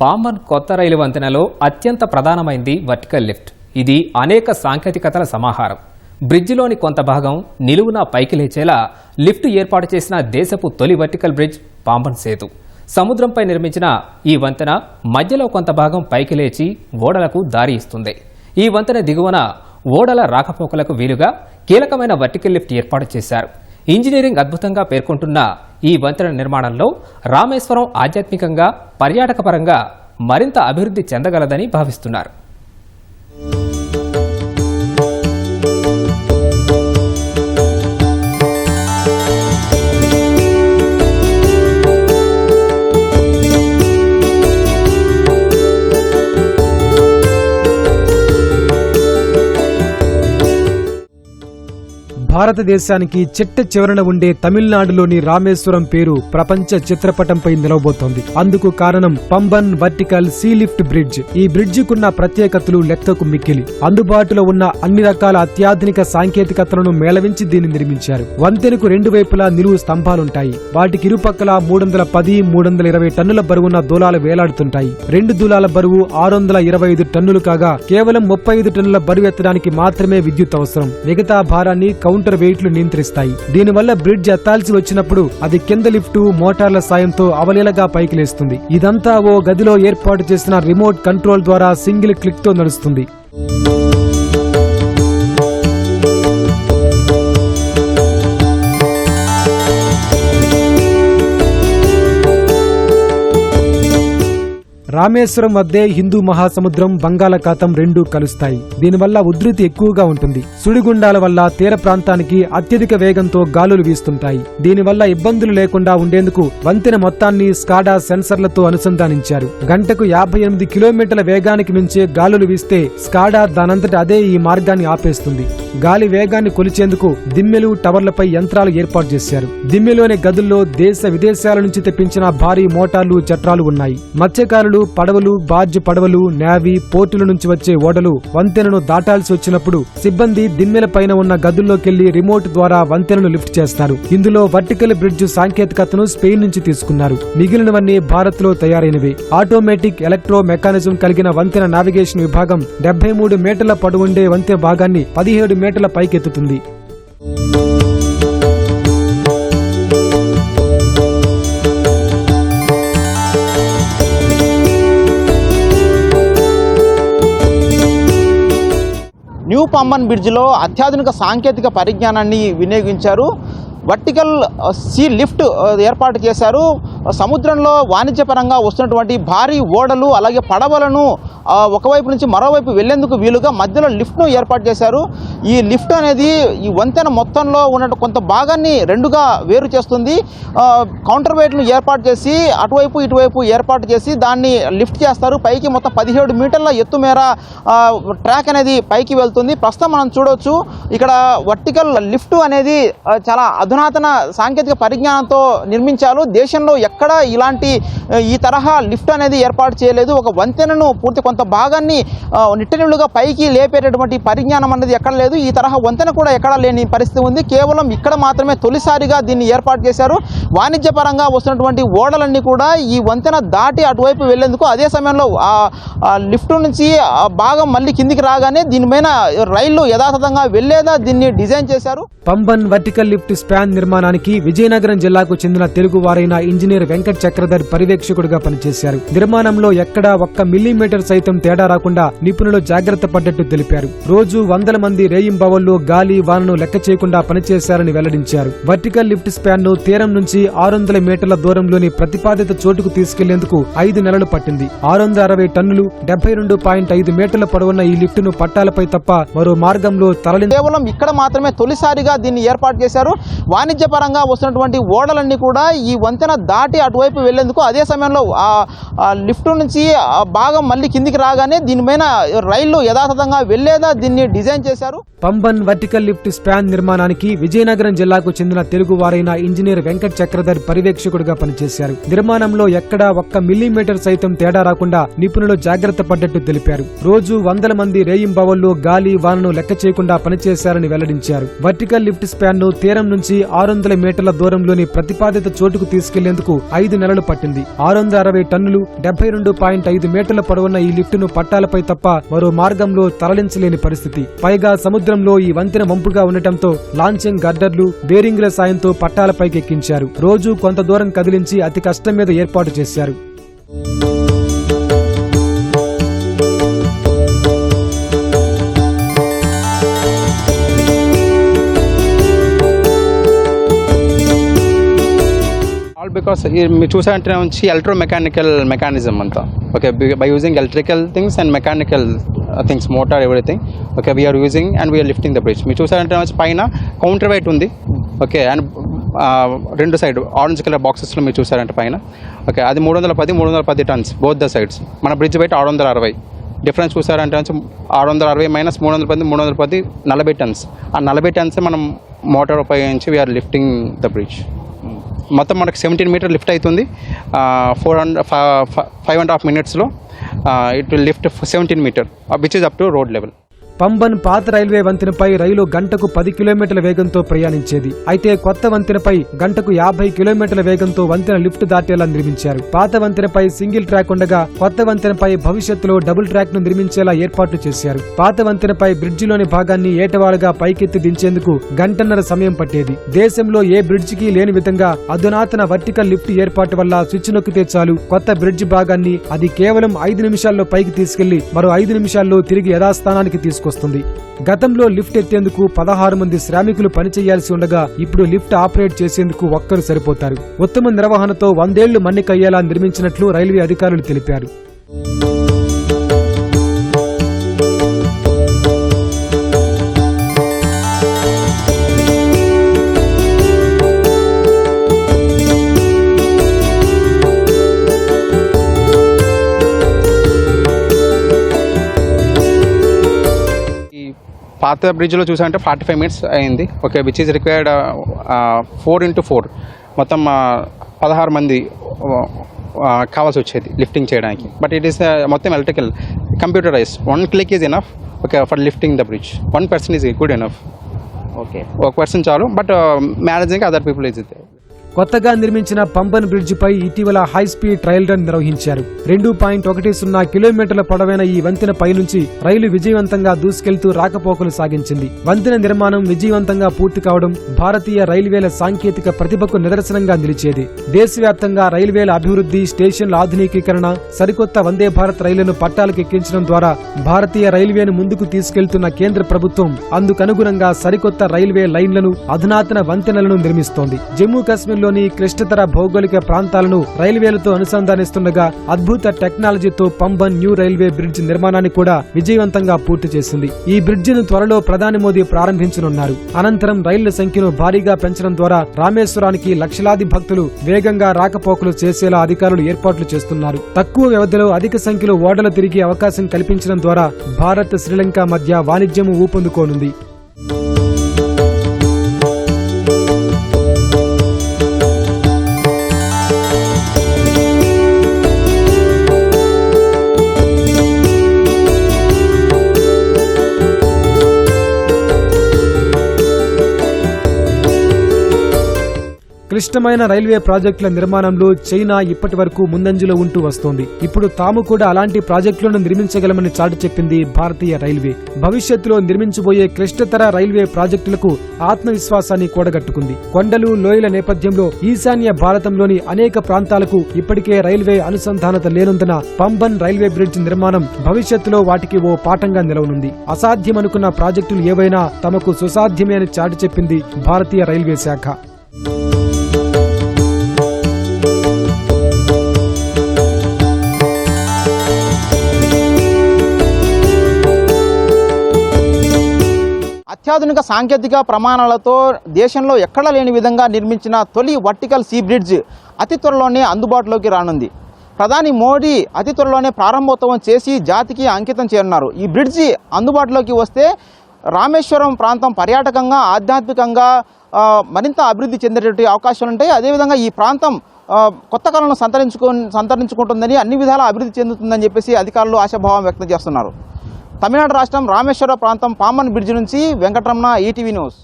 పామన్ కొత్త రైలు వంతెనలో అత్యంత ప్రధానమైంది వర్టికల్ లిఫ్ట్. ఇది అనేక సాంకేతికతల సమాహారం. బ్రిడ్జిలోని కొంత భాగం నిలువున పైకి లేచేలా లిఫ్ట్ ఏర్పాటు చేసిన దేశపు తొలి వర్టికల్ బ్రిడ్జ్ పాంబన్ సేతు. సముద్రంపై నిర్మించిన ఈ వంతెన మధ్యలో కొంత భాగం పైకి లేచి ఓడలకు దారి ఇస్తుంది. ఈ వంతెన దిగువన ఓడల రాకపోకలకు వీలుగా కీలకమైన వర్టికల్ లిఫ్ట్ ఏర్పాటు చేశారు. ఇంజనీరింగ్ అద్భుతంగా పేర్కొంటున్న ఈ వంతెన నిర్మాణంలో రామేశ్వరం ఆధ్యాత్మికంగా పర్యాటకపరంగా మరింత అభివృద్ధి చెందగలదని భావిస్తున్నారు. భారతదేశానికి చిట్ట చివరన ఉండే తమిళనాడులోని రామేశ్వరం పేరు ప్రపంచ చిత్రపటంపై నిలవబోతోంది. అందుకు కారణం Pamban vertical sea lift bridge. ఈ బ్రిడ్జికున్న ప్రత్యేకతలు లెక్కకు మిక్కిలి. అందుబాటులో ఉన్న అన్ని రకాల అత్యాధునిక సాంకేతికతలను మేళవించి దీన్ని నిర్మించారు. వంతెనకు రెండు వైపులా నిలువు స్తంభాలుంటాయి. వాటికి ఇరుపక్కల మూడు వందల పది మూడు వందల ఇరవై టన్నుల బరువున్న దూలాలు వేలాడుతుంటాయి. రెండు దూలాల బరువు ఆరు వందల ఇరవై ఐదు టన్నులు కాగా కేవలం ముప్పై ఐదు టన్నుల బరువు ఎత్తడానికి మాత్రమే విద్యుత్ అవసరం. మిగతా భారాన్ని కౌంటర్ వెయిట్లు నియంత్రిస్తాయి. దీనివల్ల బ్రిడ్జ్ ఎత్తాల్సి వచ్చినప్పుడు అది కింద లిఫ్టు మోటార్ల సాయంతో అవలీలగా పైకి లేస్తుంది. ఇదంతా ఓ గదిలో ఏర్పాటు చేసిన రిమోట్ కంట్రోల్ ద్వారా సింగిల్ క్లిక్తో నడుస్తుంది. రామేశ్వరం వద్దే హిందూ మహాసముద్రం బంగాళాఖాతం రెండూ కలుస్తాయి. దీనివల్ల ఉధృతి ఎక్కువగా ఉంటుంది. సుడిగుండాల వల్ల తీర ప్రాంతానికి అత్యధిక వేగంతో గాలులు వీస్తుంటాయి. దీనివల్ల ఇబ్బందులు లేకుండా ఉండేందుకు వంతెన మొత్తాన్ని స్కాడా సెన్సర్లతో అనుసంధానించారు. గంటకు యాభై ఎనిమిది కిలోమీటర్ల వేగానికి మించే గాలులు వీస్తే స్కాడా దానంతట అదే ఈ మార్గాన్ని ఆపేస్తుంది. గాలి వేగాన్ని కొలిచేందుకు దిమ్మెలు టవర్లపై యంత్రాలు ఏర్పాటు చేశారు. దిమ్మెలోని గదుల్లో దేశ విదేశాల నుంచి తెప్పించిన భారీ మోటార్లు చట్రాలు ఉన్నాయి. మత్స్యకారులు పడవలు బార్జ్ పడవలు నేవీ పోర్టుల నుంచి వచ్చే ఓడలు వంతెనను దాటాల్సి వచ్చినప్పుడు సిబ్బంది దిమ్మెల పైన ఉన్న గదుల్లోకెళ్ళి రిమోట్ ద్వారా వంతెనను లిఫ్ట్ చేస్తారు. ఇందులో వర్టికల్ బ్రిడ్జ్ సాంకేతికతను స్పెయిన్ నుంచి తీసుకున్నారు. మిగిలినవన్నీ భారత్లో తయారైనవి. ఆటోమేటిక్ ఎలక్ట్రో మెకానిజం కలిగిన వంతెన నావిగేషన్ విభాగం డెబ్బై మూడు మీటర్ల పొడవుండే వంతెన భాగాన్ని పదిహేడు మీటర్ల పైకెత్తుతుంది. పంబన్ బ్రిడ్జ్లో అత్యాధునిక సాంకేతిక పరిజ్ఞానాన్ని వినియోగించారు. వర్టికల్ సీ లిఫ్ట్ ఏర్పాటు చేశారు. సముద్రంలో వాణిజ్యపరంగా వస్తున్నటువంటి భారీ ఓడలు అలాగే పడవలను ఒకవైపు నుంచి మరోవైపు వెళ్ళేందుకు వీలుగా మధ్యలో లిఫ్ట్ను ఏర్పాటు చేశారు. ఈ లిఫ్ట్ అనేది ఈ వంతెన మొత్తంలో ఉన్నట్టు కొంత భాగాన్ని రెండుగా వేరు చేస్తుంది. కౌంటర్ వెయిట్ను ఏర్పాటు చేసి అటువైపు ఇటువైపు ఏర్పాటు చేసి దాన్ని లిఫ్ట్ చేస్తారు. పైకి మొత్తం పదిహేడు మీటర్ల ఎత్తు మేర ట్రాక్ అనేది పైకి వెళ్తుంది. ప్రస్తుతం మనం చూడవచ్చు ఇక్కడ వర్టికల్ లిఫ్ట్ అనేది చాలా అధునాతన సాంకేతిక పరిజ్ఞానంతో నిర్మించారు. దేశంలో ఎక్కడ ఇలాంటి ఈ తరహా లిఫ్ట్ అనేది ఏర్పాటు చేయలేదు. ఒక వంతెనను పూర్తి కొంత భాగాన్ని నిట్టనిలుగా పైకి లేపేటటువంటి పరిజ్ఞానం అనేది ఎక్కడ లేదు. ఈ తరహా వంతెన కూడా ఎక్కడా లేని పరిస్థితి ఉంది. కేవలం ఇక్కడ మాత్రమే తొలిసారిగా దీన్ని ఏర్పాటు చేశారు. వాణిజ్యపరంగా వస్తున్నటువంటి ఓడలన్నీ కూడా ఈ వంతెన దాటి అటువైపు వెళ్ళేందుకు అదే సమయంలో ఆ ఆ లిఫ్ట్ నుంచి ఆ భాగం మళ్ళీ కిందికి రాగానే దీనిపైన రైళ్ళు యథాతథంగా వెళ్ళేదా దీన్ని డిజైన్ చేశారు. పంబన్ వర్టికల్ లిఫ్ట్ స్పాన్ నిర్మాణానికి విజయనగరం జిల్లాకు చెందిన తెలుగు వారైన ఇంజనీర్ వెంకట్ చక్రధర్ పర్యవేక్షకుడుగా పనిచేశారు. నిర్మాణంలో ఎక్కడా ఒక్క మిల్లీమీటర్ సైతం తేడా రాకుండా నిపుణులు జాగ్రత్త పడ్డట్టు తెలిపారు. రోజు వందల మంది రేయింబవళ్ళు గాలి వానను లెక్క చేయకుండా పనిచేశారని వెల్లడించారు. వర్టికల్ లిఫ్ట్ స్పాన్ను తీరం నుంచి ఆరు వందల మీటర్ల దూరంలోని ప్రతిపాదిత చోటుకు తీసుకెళ్ళేందుకు ఐదు నెలలు పట్టింది. ఆరు వందల అరవై టన్నులు డెబ్బై రెండు పాయింట్ ఐదు మీటర్ల పొడవున్న ఈ లిఫ్ట్ను పట్టాలపై తప్ప మరో మార్గంలో తరలి కేవలం ఇక్కడ మాత్రమే తొలిసారిగా దీన్ని ఏర్పాటు చేశారు. వాణిజ్యపరంగా వస్తున్నటువంటి ఓడలన్నీ కూడా ఈ వంతెన దాటి అటువైపు వెళ్ళేందుకు అదే సమయంలో ఆ లిఫ్ట్ నుంచి ఆ భాగం మళ్ళీ కిందికి రాగానే దీనిపైన రైళ్ళు యథాతథంగా వెళ్ళేదా దీన్ని డిజైన్ చేశారు. పంబన్ వర్టికల్ లిఫ్ట్ స్పాన్ నిర్మాణానికి విజయనగరం జిల్లాకు చెందిన తెలుగు వారైన ఇంజనీర్ వెంకట్ చక్రధర్ పర్యవేక్షకుడిగా పనిచేశారు. నిర్మాణంలో ఎక్కడా ఒక్క మిల్లీమీటర్ సైతం తేడా రాకుండా నిపుణులు జాగ్రత్త పడ్డట్టు తెలిపారు. రోజు వందల మంది రేయింబవళ్ళు గాలి వానను లెక్క చేయకుండా పనిచేశారని వెల్లడించారు. వర్టికల్ లిఫ్ట్ స్పాన్ను తీరం నుంచి ఆరు వందల మీటర్ల దూరంలోని ప్రతిపాదిత చోటుకు తీసుకెళ్ళేందుకు ఐదు నెలలు పట్టింది. ఆరు వందల అరవై టన్నులు డెబ్బై రెండు పాయింట్ ఐదు మీటర్ల పొడవున్న ఈ లిఫ్టును పట్టాలపై తప్ప మరో మార్గంలో తరలించలేని పరిస్థితి. పైగా సముద్రంలో ఈ వంతెన వంపుగా ఉండటంతో లాంచింగ్ గర్డర్లు బేరింగ్ల సాయంతో పట్టాలపైకి ఎక్కించారు రోజు కొంత దూరం కదిలించి అతి కష్టం మీద ఏర్పాటు చేశారు. మీరు చూసారంటే నుంచి ఎలక్ట్రో మెకానికల్ మెకానిజం అంతా. Okay by using electrical things and mechanical things motor everything okay we are using and we are lifting the bridge మీరు చూసారంటే వచ్చి పైన కౌంటర్ వెయిట్ ఉంది. ఓకే అండ్ uh, రెండు సైడ్ ఆరెంజ్ కలర్ బాక్సెస్లో మీరు చూసారంటే పైన. ఓకే అది మూడు వందల పది మూడు వందల పది టన్స్ బోత్ ద సైడ్స్ మన బ్రిడ్జ్ బయట ఆరు వందల అరవై. డిఫరెన్స్ చూసారంటే వచ్చి ఆరు వందల అరవై మైనస్ మూడు వందల పది మూడు వందల పది నలభై టన్స్ ఆ నలభై టన్సే మనం మోటార్ ఉపయోగించి వీఆర్ లిఫ్టింగ్ ద బ్రిడ్జ్ మొత్తం మనకు సెవెంటీన్ మీటర్ లిఫ్ట్ అవుతుంది four hundred five and half మినిట్స్లో it will lift seventeen metre which is up to road level Pamban పాత రైల్వే వంతెనపై రైలు గంటకు పది కిలోమీటర్ల వేగంతో ప్రయాణించేది. అయితే కొత్త వంతెనపై గంటకు యాభై కిలోమీటర్ల వేగంతో వంతెన లిఫ్ట్ దాటేలా నిర్మించారు. పాత వంతెనపై సింగిల్ ట్రాక్ ఉండగా కొత్త వంతెనపై భవిష్యత్తులో డబుల్ ట్రాక్ను నిర్మించేలా ఏర్పాట్లు చేశారు. పాత వంతెనపై బ్రిడ్జిలోని భాగాన్ని ఏటవాలుగా పైకెత్తి దించేందుకు గంటన్నర సమయం పట్టేది. దేశంలో ఏ బ్రిడ్జికి లేని విధంగా అధునాతన వర్టికల్ లిఫ్ట్ ఏర్పాటు వల్ల స్విచ్ నొక్కితే చాలు. కొత్త బ్రిడ్జ్ భాగాన్ని అది కేవలం ఐదు నిమిషాల్లో పైకి తీసుకెళ్ళి మరో ఐదు నిమిషాల్లో తిరిగి యథాస్థానానికి తీసుకొస్తుంది. గతంలో లిఫ్ట్ ఎత్తేందుకు పదహారు మంది శ్రామికులు పనిచేయాల్సి ఉండగా ఇప్పుడు లిఫ్ట్ ఆపరేట్ చేసేందుకు ఒక్కరు సరిపోతారు. ఉత్తమ నిర్వహణతో వందేళ్ళు మన్నికయ్యేలా నిర్మించినట్లు రైల్వే అధికారులు తెలిపారు. పాత బ్రిడ్జ్లో చూసారంటే ఫార్టీ ఫైవ్ మినిట్స్ అయింది. Okay which is required four into four మొత్తం uh, పదహారు మంది uh, కావాల్సి వచ్చేది లిఫ్టింగ్ చేయడానికి. బట్ ఇట్ ఈస్ మొత్తం electrical computerise one click is enough okay for lifting the bridge one person is good enough okay ఒక person చాలు but managing other people is కొత్తగా నిర్మించిన పంబన్ బ్రిడ్జిపై ఇటీవల హై స్పీడ్ ట్రయల్ రన్ నిర్వహించారు. రెండు point ఒకటి సున్నా కిలోమీటర్ల పొడవైన ఈ వంతెన పైనుంచి రైలు విజయవంతంగా దూసుకెళ్తూ రాకపోకలు సాగించింది. వంతెన నిర్మాణం విజయవంతంగా పూర్తి కావడం భారతీయ రైల్వేల సాంకేతిక ప్రతిభకు నిదర్శనంగా నిలిచేది. దేశవ్యాప్తంగా రైల్వేల అభివృద్ధి స్టేషన్ల ఆధునికీకరణ సరికొత్త వందే భారత్ రైళ్ళను పట్టాలకు ఎక్కించడం ద్వారా భారతీయ రైల్వేను ముందుకు తీసుకెళ్తున్న కేంద్ర ప్రభుత్వం అందుకనుగుణంగా సరికొత్త రైల్వే లైన్లను అధునాతన వంతెనలను నిర్మిస్తోంది. జమ్మూ దేశంలోని క్లిష్టతర భౌగోళిక ప్రాంతాలను రైల్వేలతో అనుసంధానిస్తుండగా అద్భుత టెక్నాలజీతో పంబన్ న్యూ రైల్వే బ్రిడ్జ్ నిర్మాణాన్ని కూడా విజయవంతంగా పూర్తి చేసింది. ఈ బ్రిడ్జిను త్వరలో ప్రధాని మోదీ ప్రారంభించనున్నారు. అనంతరం రైళ్ళ సంఖ్యను భారీగా పెంచడం ద్వారా రామేశ్వరానికి లక్షలాది భక్తులు వేగంగా రాకపోకలు చేసేలా అధికారులు ఏర్పాట్లు చేస్తున్నారు. తక్కువ వ్యవధిలో అధిక సంఖ్యలో ఓడలు తిరిగే అవకాశం కల్పించడం ద్వారా భారత్ శ్రీలంక మధ్య వాణిజ్యము ఊపందుకోనుంది. క్లిష్టమైన రైల్వే ప్రాజెక్టుల నిర్మాణంలో చైనా ఇప్పటి వరకు ముందంజలో ఉంటూ వస్తోంది. ఇప్పుడు తాము కూడా అలాంటి ప్రాజెక్టులను నిర్మించగలమని చాటు చెప్పింది భారతీయ రైల్వే. భవిష్యత్తులో నిర్మించబోయే క్లిష్టతర రైల్వే ప్రాజెక్టులకు ఆత్మవిశ్వాసాన్ని కూడగట్టుకుంది. కొండలు లోయల నేపథ్యంలో ఈశాన్య భారతంలోని అనేక ప్రాంతాలకు ఇప్పటికే రైల్వే అనుసంధానత లేనందున పంబన్ రైల్వే బ్రిడ్జ్ నిర్మాణం భవిష్యత్తులో వాటికి ఓ పాఠంగా నిలవనుంది. అసాధ్యమనుకున్న ప్రాజెక్టులు ఏవైనా తమకు సుసాధ్యమే అని చాటి చెప్పింది భారతీయ రైల్వే శాఖ. అత్యాధునిక సాంకేతిక ప్రమాణాలతో దేశంలో ఎక్కడా లేని విధంగా నిర్మించిన తొలి వర్టికల్ సీ బ్రిడ్జ్ అతి త్వరలోనే అందుబాటులోకి రానుంది. ప్రధాని మోడీ అతి త్వరలోనే ప్రారంభోత్సవం చేసి జాతికి అంకితం చేయనున్నారు. ఈ బ్రిడ్జి అందుబాటులోకి వస్తే రామేశ్వరం ప్రాంతం పర్యాటకంగా ఆధ్యాత్మికంగా మరింత అభివృద్ధి చెందేటటువంటి అవకాశాలు ఉంటాయి. అదేవిధంగా ఈ ప్రాంతం కొత్త కాలంలో సంతరించుకు సంతరించుకుంటుందని అన్ని విధాలా అభివృద్ధి చెందుతుందని చెప్పేసి అధికారులు ఆశాభావం వ్యక్తం చేస్తున్నారు. తమిళనాడు రాష్ట్రం రామేశ్వర ప్రాంతం పామన్ బ్రిడ్జ్ నుంచి వెంకటరమణ ఈటీవీ న్యూస్.